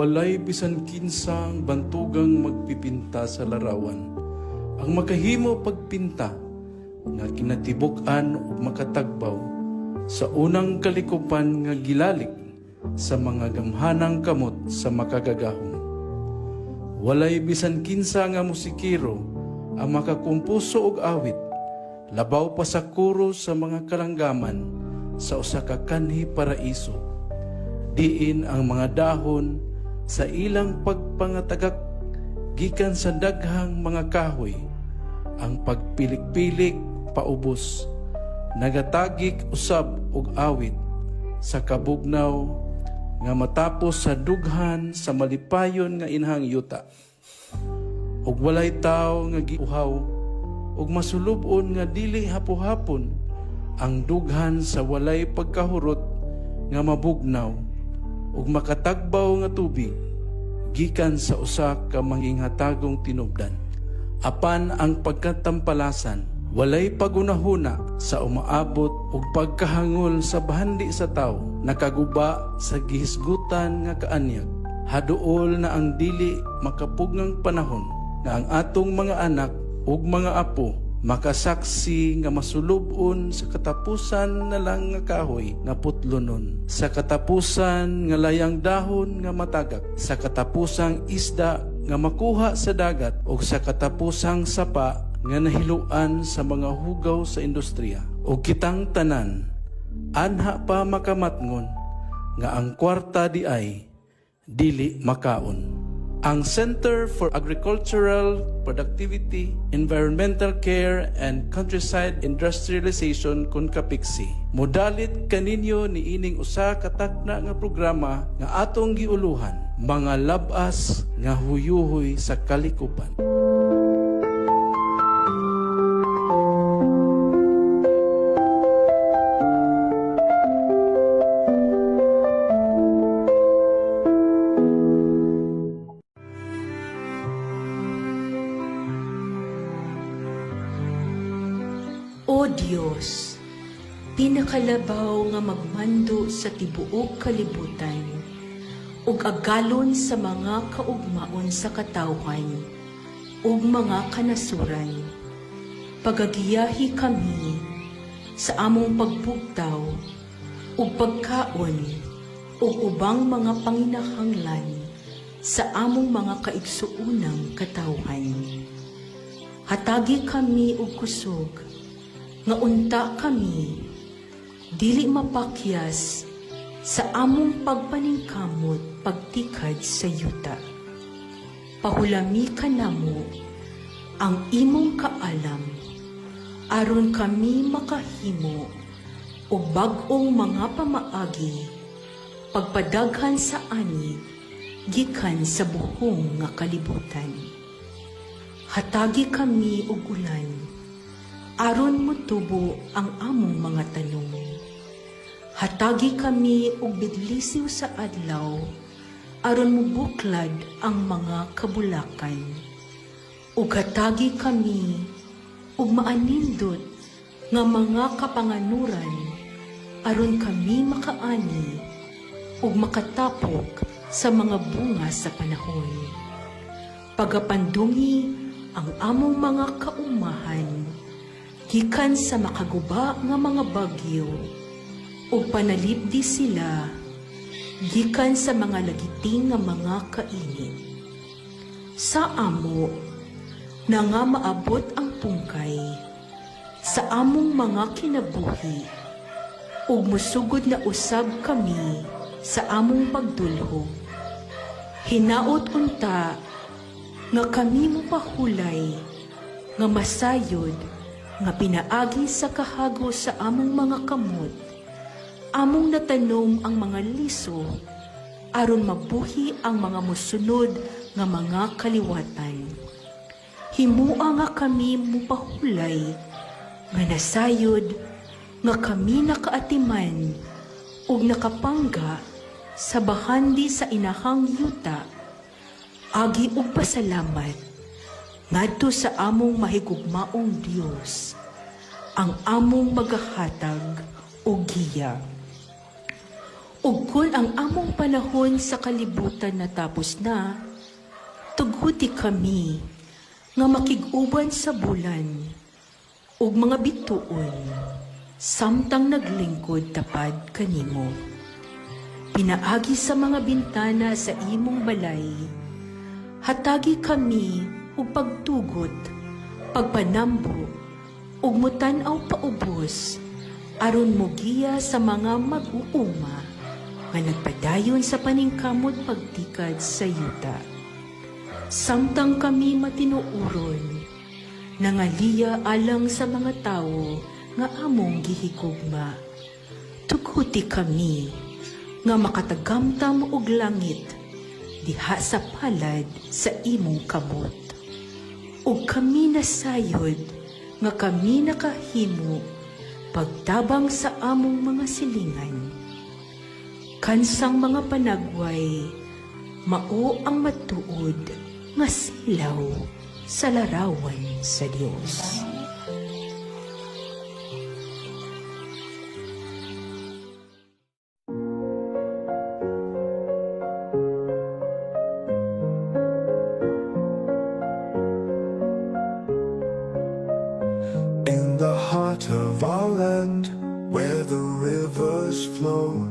walay bisan kinsang bantugang magpipinta sa larawan. Ang makahimo pagpinta nga kinatibuk-an ug makatagbaw sa unang kalikupan nga gilalig sa mga gamhanang kamot sa makagagahom. Walay bisan kinsa nga musikero ang makakumpuso og awit labaw pa sa kuro sa mga kalanggaman sa usa ka kanhi paraiso diin ang mga dahon sa ilang pagpangatagak gikan sa daghang mga kahoy ang pagpilik-pilik paubos nagatagik usab og awit sa kabugnaw nga matapos sa dughan sa malipayon nga inhang yuta. Ug walay tawo nga giuhaw ug masulubon nga dili hapo-hapon ang dughan sa walay pagkahurot nga mabugnaw ug makatagbaw nga tubig gikan sa usa ka manginghatagong tinubdan. Apan ang pagkatampalasan walay pagunahuna sa umaabot ug pagkahangol sa bahandi sa tawo nakaguba sa gihisgutan nga kaanyag. Haduol na ang dili makapugngang panahon nga ang atong mga anak ug mga apo makasaksi nga masulubon sa katapusan na lang nga kahoy nga putlonon. Sa katapusan nga layang dahon nga matagak. Sa katapusang isda nga makuha sa dagat. Ug sa katapusang sapa nga nahiluan sa mga hugaw sa industriya. Ug kitang tanan anha pa makamatngon nga ang kwarta di ay dili makaon ang Center for Agricultural Productivity, Environmental Care and Countryside Industrialization kun kapiksi. Modalit kaninyo ni ining usa ka takna nga programa nga atong giuluhan, mga labas nga huyuhoy sa kalikupan. Pinakalabaw nga magmando sa tibuok kalibutan, ug agalon sa mga kaugmaon sa katawhan, ug mga kanasuran. Pagagiyahi kami sa among pagbugtaw, ug pagkaon, ug ubang mga panginahanglan sa among mga kaigsuunang katawhan. Hatagi kami og kusog, nga unta kami, dili mapakyas sa among pagpaningkamot pagtikad sa yuta. Pahulami ka namo ang imong kaalam, aron kami makahimo og bag-ong mga pamaagi, pagpadaghan sa ani, gikan sa buhong nga kalibutan. Hatagi kami og ulan, aron motubo ang among mga tanong. Hatagi kami og bidlisiw sa adlaw, aron mubuklad ang mga kabulakan. Ug hatagi kami og maanindot nga mga kapanganuran, aron kami makaani ug makatapok sa mga bunga sa panahon. Pagapandungi ang among mga kaumahan, gikan sa makaguba nga mga bagyo, ug panalipdi sila, gikan sa mga lagiting nga mga kainit. Sa amo, na nga maabot ang pungkay, sa among mga kinabuhi, ug musugod na usab kami sa among pagdulhog. Hinaot unta nga kami mo pahulay, nga masayod, nga pinaagi sa kahago sa among mga kamot, among natanom ang mga liso, aron mabuhi ang mga musunod nga mga kaliwatan. Himua nga kami mupahulay, nga nasayod, nga kami nakaatiman, ug nakapangga sa bahandi sa inahang yuta, agi ug pasalamat ngadto sa among mahigugmaong Dios ang among magahatag o giya Ug kung ang among panahon sa kalibutan natapos na, tuguti kami nga makiguban sa bulan ug mga bituon. Samtang naglingkod tapad kanimo. Pinaagi sa mga bintana sa imong balay, hatagi kami ug pagtugot, pagpanambo, ug mutanaw paubos, aron mugiya sa mga mag-uuma nga nagpadayon sa paningkamot pagtikad sa yuta. Samtang kami matinuuron, nangaliya alang sa mga tao nga among gihigugma. Tuguti kami nga makatagamtam og langit diha sa palad sa imong kamot. Ug kami nasayod nga kami nakahimo pagtabang sa among mga silingan. Kansang mga panagway, mao ang matuod nga silaw sa larawan sa Dios. In the heart of our land, where the rivers flow,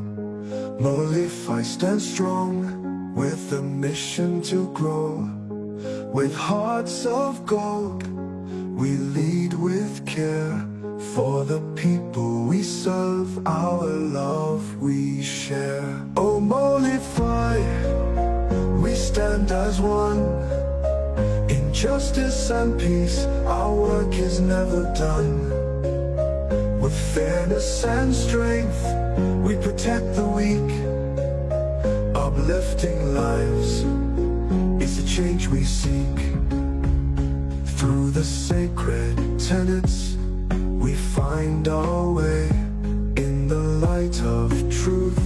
Molify stand strong with a mission to grow. With hearts of gold, we lead with care. For the people we serve, our love we share. Oh, Molify, we stand as one. In justice and peace, our work is never done. With fairness and strength, we protect the weak. Uplifting lives is the change we seek. Through the sacred tenets, we find our way. In the light of truth,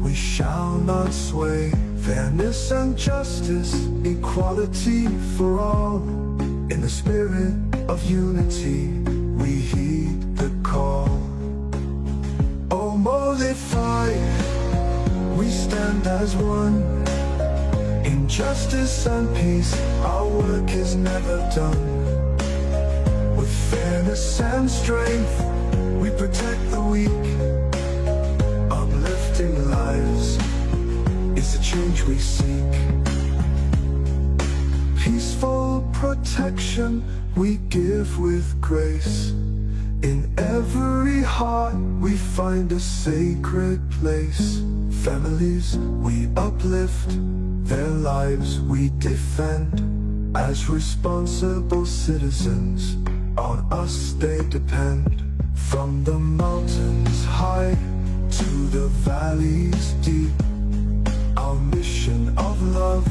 we shall not sway. Fairness and justice, equality for all. In the spirit of unity, stand as one. In justice and peace, our work is never done. With fairness and strength, we protect the weak. Uplifting lives is the change we seek. Peaceful protection we give with grace. In every heart we find a sacred place. Families we uplift, their lives we defend. As responsible citizens, on us they depend. From the mountains high to the valleys deep. Our mission of love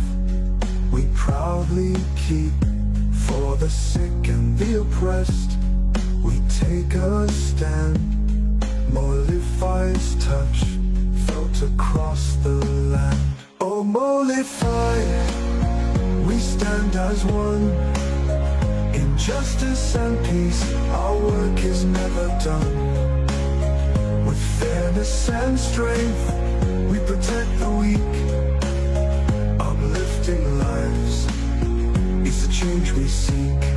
we proudly keep for the sick and the oppressed. We take a stand. Molify's touch felt across the land. Oh, Molify, we stand as one. In justice and peace, our work is never done. With fairness and strength, we protect the weak. Uplifting lives is the change we seek.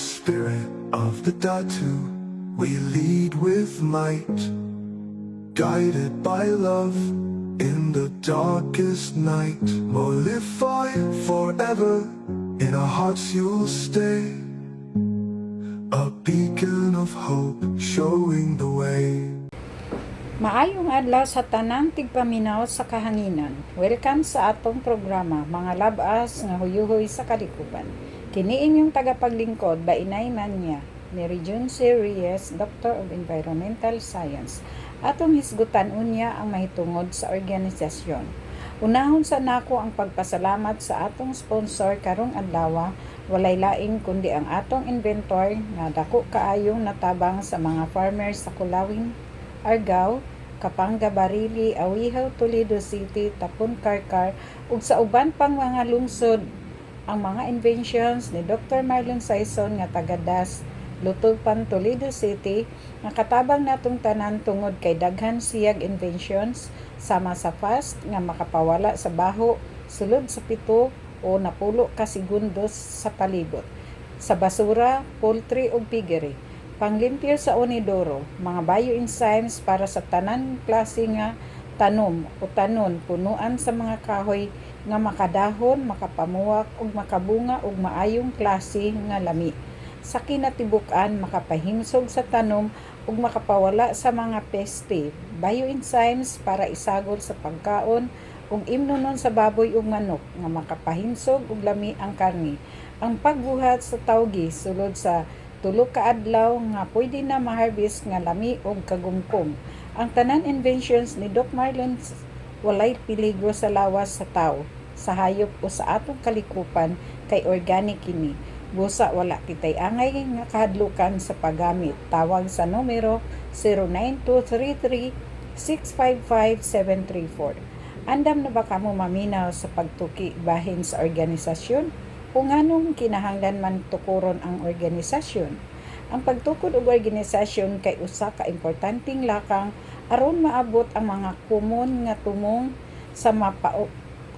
Spirit of the Datu, we lead with might. Guided by love in the darkest night. Molify forever, in our hearts you'll stay. A beacon of hope showing the way. Maayong adlaw sa tanang tigpaminaw sa kahanginan. Welcome sa atong programa, mga labas nga huyuhoy sa kalikuban. Kini inyong tagapaglingkod, Bainay Manya, ni Region C. Reyes, Doctor of Environmental Science. Atong hisgutan unya ang mahitungod sa organisasyon. Unahon sa nako ang pagpasalamat sa atong sponsor karong adlaw, walay laing kundi ang atong inventor nga dako kaayong natabang sa mga farmers sa Kulawing, Argao, Kapanga Barili, Awihaw, Toledo City, Tapon Karkar ug sa uban pang mga lungsod ang mga inventions ni Dr. Marlon Saison nga taga DAS Lutupan Toledo City nga katabang natong tanan tungod kay daghan siyag inventions sama sa fast nga makapawala sa baho sulod sa pito o napulo ka segundos sa palibot sa basura, poultry ug piggery. Panglimpyo sa onidoro, mga bioenzymes para sa tanan klase nga tanom o tanon punuan sa mga kahoy nga makadahon, makapamuwak ug makabunga ug maayong klase nga lami. Sa kinatibuk-an makapahimsog sa tanom ug makapawala sa mga peste. Bioenzymes para isagol sa pagkaon ug imnunon sa baboy ug manok nga makapahimsog ug lami ang karni. Ang pagbuhat sa tawgi sulod sa tulo ka adlaw nga pwede na ma-harvest nga lami ug kagumkom. Ang tanan inventions ni Doc Marlon walay peligro sa lawas sa tao, sa hayop o sa atong kalikupan kay organic kini. Busa wala kitay angay nga kahadlukan sa paggamit. Tawag sa numero 09233-655-734. Andam na ba kamo maminaw sa pagtuki bahin sa organisasyon? Kung anong kinahanglan man tukuron ang organisasyon? Ang pagtukod og organisasyon kay usa ka importanteng lakang aron maabot ang mga kumon nga tumong sa mapao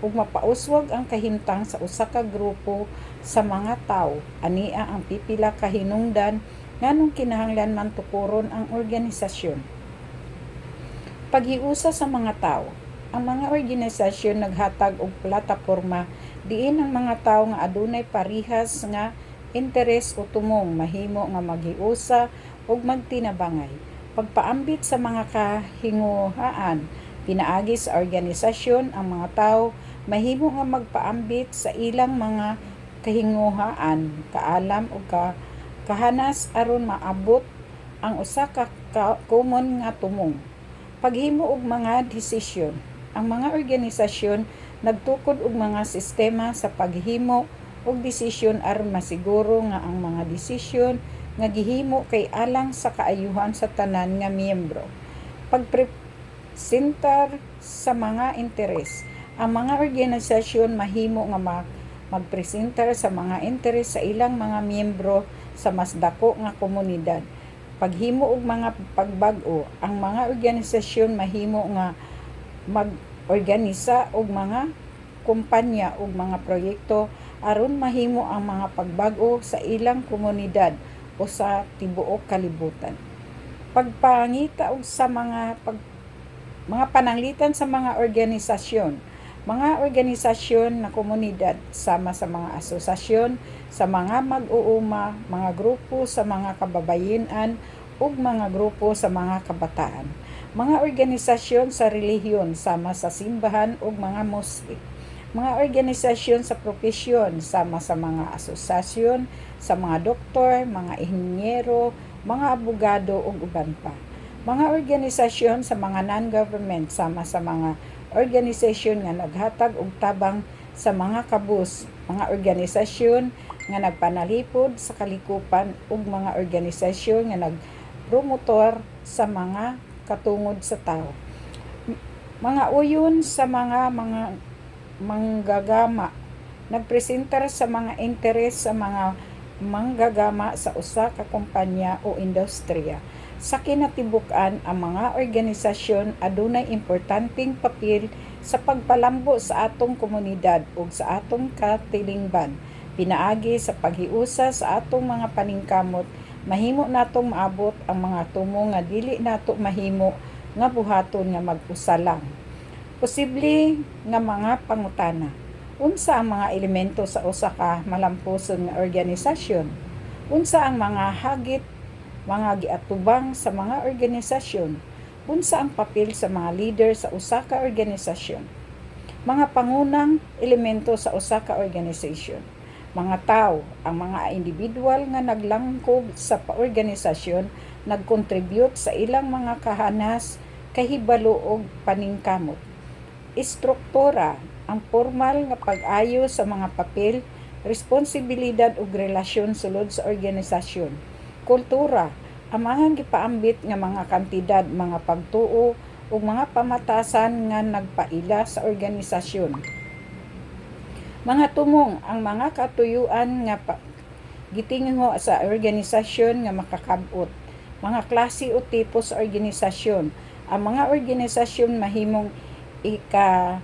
ug mapauswag ang kahimtang sa usa ka grupo sa mga tawo. Ania ang pipila ka hinungdan nganong kinahanglan man tukuron ang organisasyon. Paghiusa sa mga tawo. Ang mga organisasyon naghatag og plataporma. Diin ang mga tawo nga adunay parihas nga interes o tumong mahimo nga maghiusa ug magtinabangay pagpaambit sa mga kahinguhaan pinaagi sa organisasyon ang mga tawo mahimo nga magpaambit sa ilang mga kahinguhaan kaalam ug ka, kahanas aron maabot ang usa ka common nga tumong. Paghimo og mga desisyon ang mga organisasyon nagtukod og mga sistema sa paghimo og desisyon aron masiguro nga ang mga desisyon nga gihimo kay alang sa kaayuhan sa tanan nga miyembro. Pagpresentar sa mga interes ang mga organisasyon mahimo nga mag magpresentar sa mga interes sa ilang mga miyembro sa mas dako nga komunidad. Paghimo og mga pagbag-o ang mga organisasyon mahimo nga mag-organisa og mga kumpanya ug mga proyekto. Aron mahimo ang mga pagbag-o sa ilang komunidad o sa tibuok kalibutan. Pagpangita og sa mga pag, mga pananglitan sa mga organisasyon, mga organisasyon na komunidad sama sa mga asosasyon, sa mga mag-uuma, mga grupo sa mga kababayenan ug mga grupo sa mga kabataan. Mga organisasyon sa relihiyon sama sa simbahan ug mga mosque mga organisasyon sa propesyon sama sa mga asosasyon, sa mga doktor, mga inhinyero, mga abogado ug uban pa. Mga organisasyon sa mga non-government sama sa mga organisasyon nga naghatag og tabang sa mga kabus, mga organisasyon nga nagpanalipod sa kalikupan ug mga organisasyon nga nagpromotor sa mga katungod sa tao. Mga uyon sa mga mga manggagama nagpresentar sa mga interes sa mga manggagama sa usa ka kumpanya o industriya. Sa kinatibuk-an, ang mga organisasyon adunay importanteng papel sa pagpalambo sa atong komunidad ug sa atong katilingban. Pinaagi sa paghiusa sa atong mga paningkamot, mahimo natong maabot ang mga tumo nga dili nato mahimo nga buhaton nga mag-usa lang. Posible nga mga pangutana. Unsa ang mga elemento sa usa ka malampuson nga organisasyon? Unsa ang mga hagit, mga giatubang sa mga organisasyon? Unsa ang papel sa mga leader sa usa ka organisasyon? Mga pangunang elemento sa usa ka organisasyon. Mga tao, ang mga individual nga naglangkob sa organisasyon nagkontribute sa ilang mga kahanas, kahibalo ug paningkamot istruktura, ang formal nga pag-ayo sa mga papel, responsibilidad ug relasyon sulod sa organisasyon. Kultura, ang mga gipaambit nga mga kantidad, mga pagtuo ug mga pamatasan nga nagpaila sa organisasyon. Mga tumong, ang mga katuyuan nga pa, gitingo sa organisasyon nga makakabot. Mga klase o tipo sa organisasyon. Ang mga organisasyon mahimong ika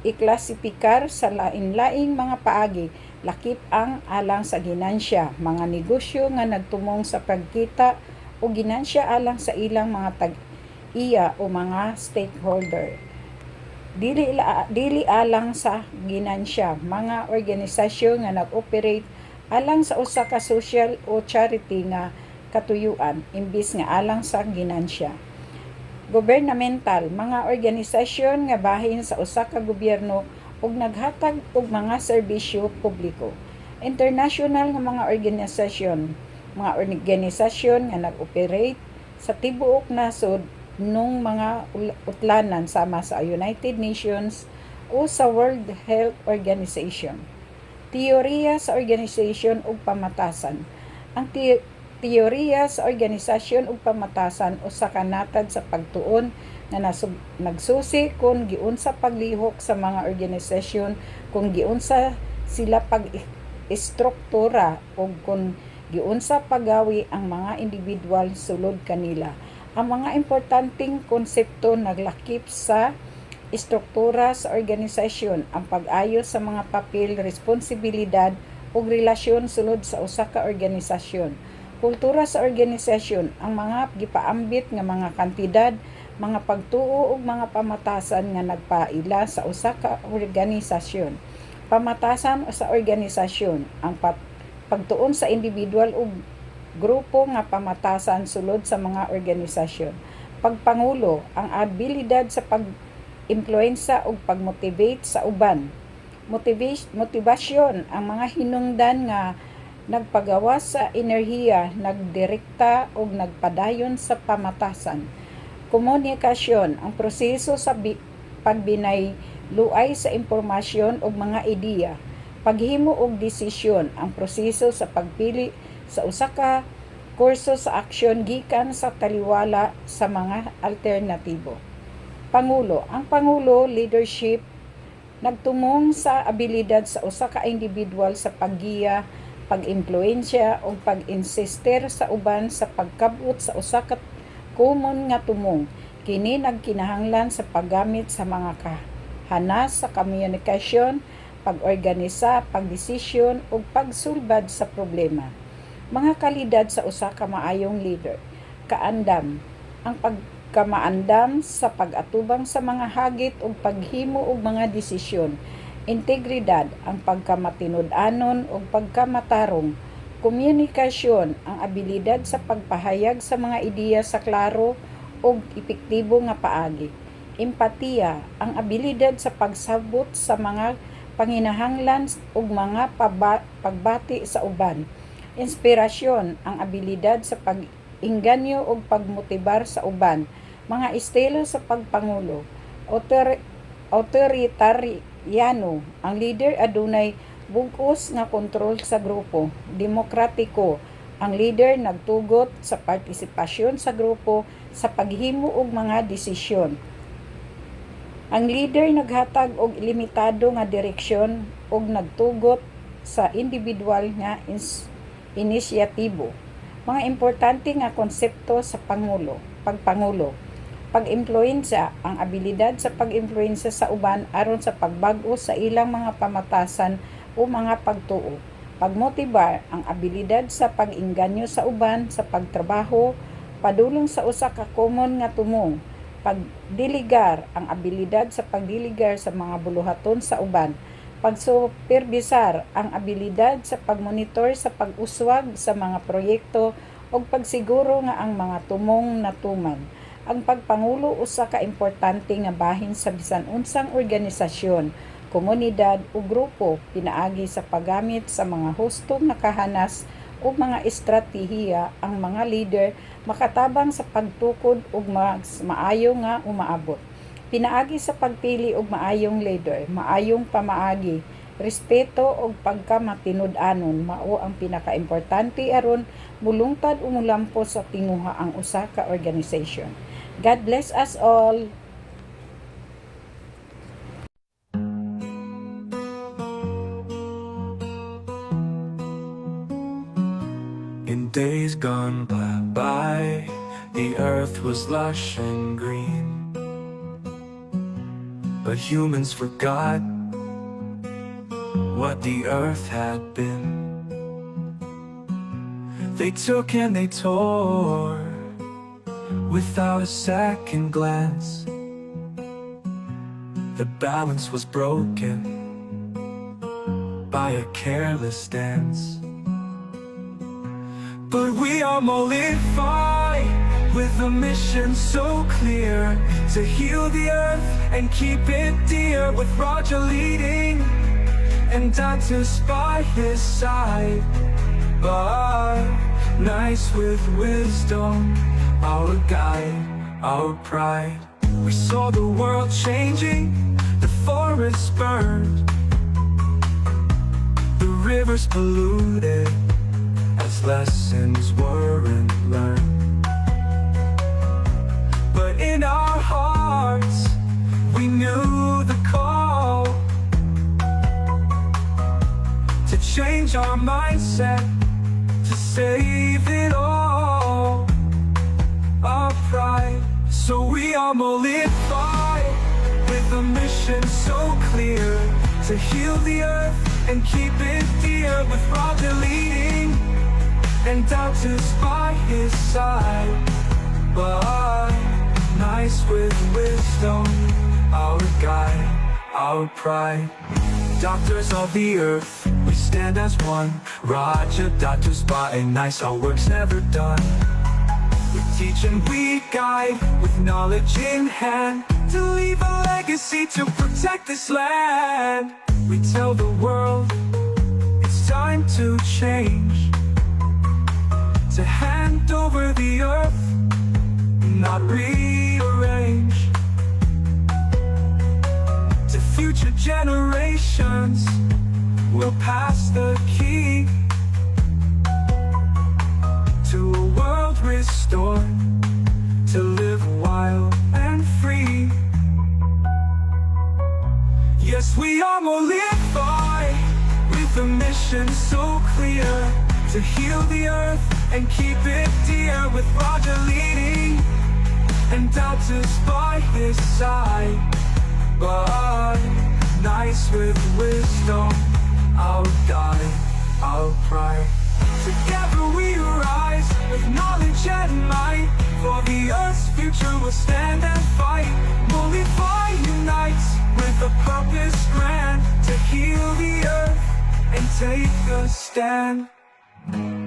iklasipikar sa lain-laing mga paagi. Lakip ang alang sa ginansya. Mga negosyo nga nagtumong sa pagkita o ginansya alang sa ilang mga tag iya o mga stakeholder. Dili dili alang sa ginansya. Mga organisasyon nga nag-operate alang sa usa ka social o charity nga katuyuan imbis nga alang sa ginansya gobernamental mga organisasyon nga bahin sa usa ka gobyerno ug naghatag og mga serbisyo publiko. International nga mga organisasyon mga organisasyon nga nag-operate sa tibuok nasod nung mga utlanan sama sa United Nations o sa World Health Organization. Teorya sa organisasyon ug pamatasan. Ang te- teorya sa organisasyon ug pamatasan usa ka natad sa pagtuon nga nasub, nagsusi kung giunsa paglihok sa mga organisasyon kung giunsa sila pag istruktura ug kung giunsa pagawi ang mga individual sulod kanila ang mga importanteng konsepto naglakip sa istruktura sa organisasyon ang pag-ayos sa mga papel, responsibilidad ug relasyon sulod sa usa ka organisasyon. Kultura sa organisasyon ang mga gipaambit nga mga kantidad, mga pagtuo ug mga pamatasan nga nagpaila sa usa ka organisasyon. Pamatasan sa organisasyon ang pat- pagtuon sa individual ug grupo nga pamatasan sulod sa mga organisasyon. Pagpangulo ang abilidad sa pag impluensa ug pagmotivate sa uban. Motivation, motivasyon ang mga hinungdan nga nagpagawas sa enerhiya, nagdirekta ug nagpadayon sa pamatasan. Komunikasyon ang proseso sa bi- pagbinay luay sa impormasyon ug mga ideya. Paghimo og desisyon ang proseso sa pagpili sa usa ka kurso sa aksyon gikan sa taliwala sa mga alternatibo. Pangulo. Ang Pangulo, leadership, nagtumong sa abilidad sa usa ka individual sa paggiya, pag-impluensya o pag-insister sa uban sa pagkabot sa usa ka common nga tumong. Kini nagkinahanglan sa paggamit sa mga kahanas sa komunikasyon, pag-organisa, pagdesisyon ug pagsulbad sa problema. Mga kalidad sa usa ka maayong leader. Kaandam. Ang pagkamaandam sa pag-atubang sa mga hagit ug paghimo og mga desisyon. Integridad ang pagkamatinud-anon ug pagkamatarong. Komunikasyon ang abilidad sa pagpahayag sa mga ideya sa klaro ug epektibo nga paagi. Empatiya ang abilidad sa pagsabot sa mga panginahanglan ug mga pagbati sa uban. Inspirasyon ang abilidad sa pag-inganyo ug pagmotibar sa uban. Mga estilo sa pagpangulo. Autor- authoritariano ang leader adunay bugos nga kontrol sa grupo. Demokratiko ang leader nagtugot sa partisipasyon sa grupo sa paghimo og mga desisyon. Ang leader naghatag og limitado nga direksyon ug nagtugot sa individual nga inisyatibo. Mga importante nga konsepto sa pangulo, pagpangulo. Pag-impluensya ang abilidad sa pag-impluensya sa uban aron sa pagbag-o sa ilang mga pamatasan o mga pagtuo. Pagmotibar ang abilidad sa pag-inganyo sa uban sa pagtrabaho, padulong sa usa ka common nga tumong pagdiligar ang abilidad sa pagdiligar sa mga buluhaton sa uban. Pagsuperbisar ang abilidad sa pagmonitor sa pag-uswag sa mga proyekto ug pagsiguro nga ang mga tumong natuman ang pagpangulo usa ka importante nga bahin sa bisan unsang organisasyon komunidad o grupo pinaagi sa paggamit sa mga husto nga kahanas ug mga estratehiya ang mga leader makatabang sa pagtukod ug mas maayo nga umaabot. Pinaagi sa pagpili og maayong leader, maayong pamaagi, respeto ug pagkamatinud-anon mao ang pinakaimportante aron mulungtad o mulampo sa tinguha ang usa ka organization. God bless us all. In days gone by, the earth was lush and green. But humans forgot what the earth had been. They took and they tore without a second glance. The balance was broken by a careless dance. But we are mollified with a mission so clear to heal the earth and keep it dear. With Roger leading and Dante's by his side. But nice with wisdom, our guide, our pride. We saw the world changing, the forests burned, the rivers polluted as lessons weren't learned. But in our hearts, we knew the call to change our mindset, to save it all. Are mollified with a mission so clear to heal the earth and keep it dear with Roger leading and doubters by his side. But nice with wisdom, our guide, our pride. Doctors of the earth, we stand as one. Roger, doctors by nice, our work's never done. We teach and we guide with knowledge in hand to leave a legacy to protect this land. We tell the world it's time to change, to hand over the earth, not rearrange. To future generations, we'll pass the key to world restored to live wild and free. Yes, we are mollified with a mission so clear to heal the earth and keep it dear with Roger leading and doubters by his side. But nice with wisdom, our guide, our pride. Together we rise with knowledge and might. For the earth's future will stand and fight. Molify unites with a purpose grand to heal the earth and take a stand.